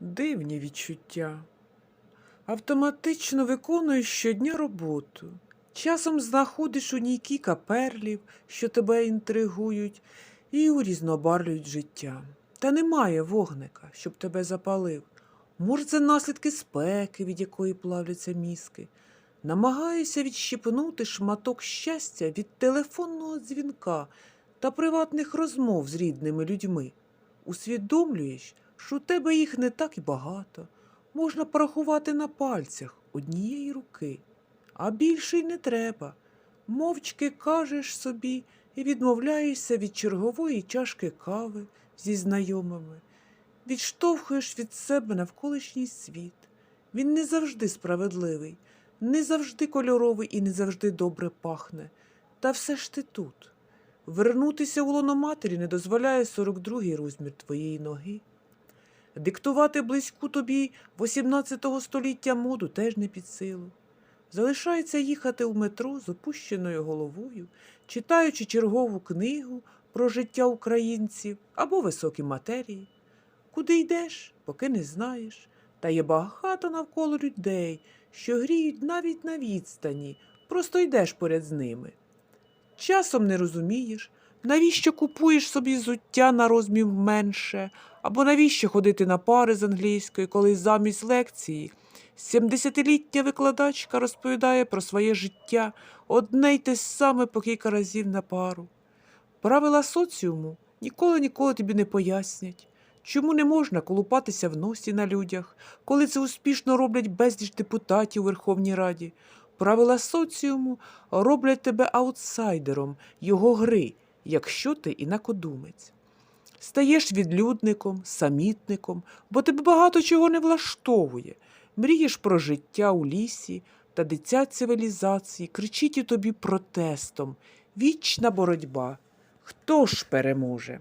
Дивні відчуття. Автоматично виконуєш щодня роботу. Часом знаходиш у ній кілька перлів, що тебе інтригують, і урізнобарлюють життя. Та немає вогника, щоб тебе запалив. Може, це наслідки спеки, від якої плавляться мізки. Намагаюся відщипнути шматок щастя від телефонного дзвінка та приватних розмов з рідними людьми. Усвідомлюєш, що у тебе їх не так і багато. Можна порахувати на пальцях однієї руки, а більше й не треба. Мовчки кажеш собі і відмовляєшся від чергової чашки кави зі знайомими, відштовхуєш від себе навколишній світ. Він не завжди справедливий, не завжди кольоровий і не завжди добре пахне. Та все ж ти тут. Вернутися у лоно матері не дозволяє 42-й розмір твоєї ноги. Диктувати близьку тобі 18 століття моду теж не під силу. Залишається їхати в метро з опущеною головою, читаючи чергову книгу про життя українців або високі матерії. Куди йдеш, поки не знаєш, та є багато навколо людей, що гріють навіть на відстані, просто йдеш поряд з ними. Часом не розумієш, навіщо купуєш собі зуття на розмір менше, або навіщо ходити на пари з англійської, коли замість лекції 70-літня викладачка розповідає про своє життя одне й те саме по кілька разів на пару. Правила соціуму ніколи ніколи тобі не пояснять, чому не можна колупатися в носі на людях, коли це успішно роблять безліч депутатів у Верховній Раді. Правила соціуму роблять тебе аутсайдером його гри, якщо ти інакодумець. Стаєш відлюдником, самітником, бо тебе багато чого не влаштовує. Мрієш про життя у лісі, та дитя цивілізації кричить у тобі протестом. Вічна боротьба. Хто ж переможе?